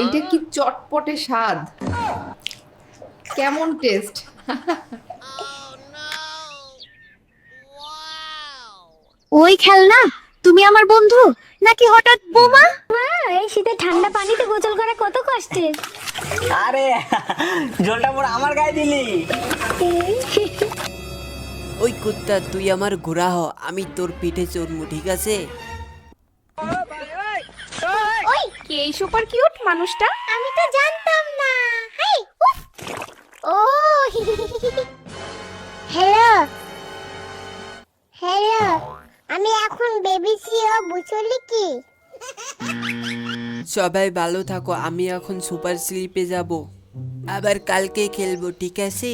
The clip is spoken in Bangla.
এইটা কি চটপটে স্বাদ? কেমন টেস্ট? ওই খেলনা তুমি আমার বন্ধু? নাকি হঠাৎ বোমা? এই শীতে ঠান্ডা পানিতে গোসল করা কত কষ্টের। আরে জলটা পুরো আমার গায়ে দিলি। ওই কুত্তা তুই আমার ঘোড়া হ আমি তোর পিঠে চড়মু ঠিক আছে? কে এই সুপার কিউট মানুষটা? আমি তো জানতাম না। হাই উফ। ও। হ্যালো। হ্যালো আমি এখন বেবি সিও বুঝলি কি? সবাই ভালো থাকো আমি এখন সুপার স্লিপে যাব। আবার কালকে খেলব ঠিক আছে?